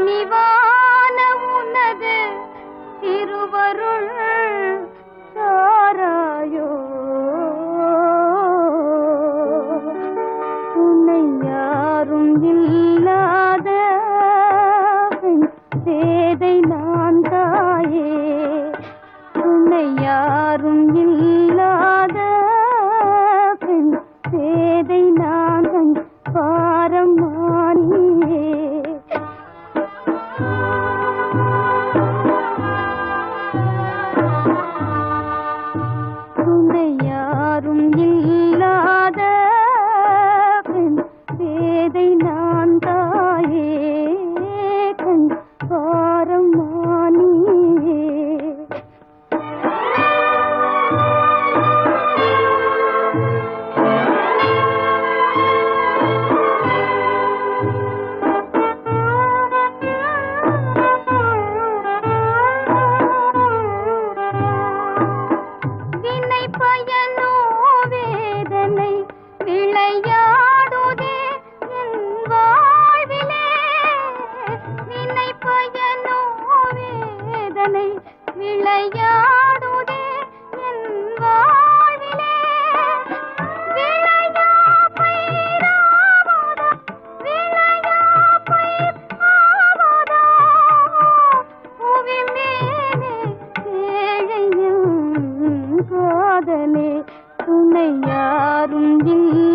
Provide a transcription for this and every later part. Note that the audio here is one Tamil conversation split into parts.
கனிவான உனது திருவருள் சாராயோ? உன்னை யாரும் இல்லை. வேதனை விளையாடுதே என் வாழ்விலே. விளையா விளையா புவி மேலே காதலே துணை யாரும் இல்லை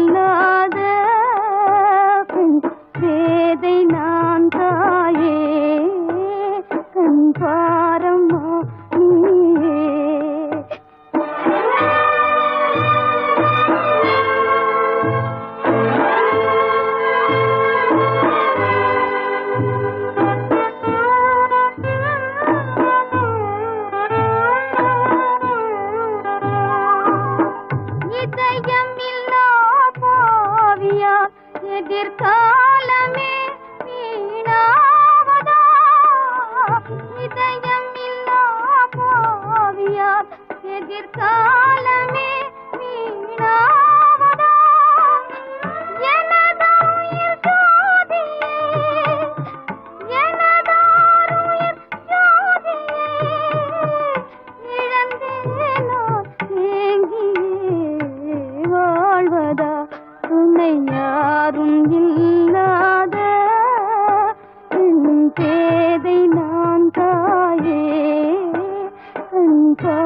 எதிர்காலமே வீணாவதா? இதயம் இல்லா போவியா எதிர்காலமே வீணாவதா? ஜோதியே ஜோதியே இழந்தேனோ வாழ்வதா? துணை யாரும் இல்லாத பெண் பேதை நான் தாயே. கண் பா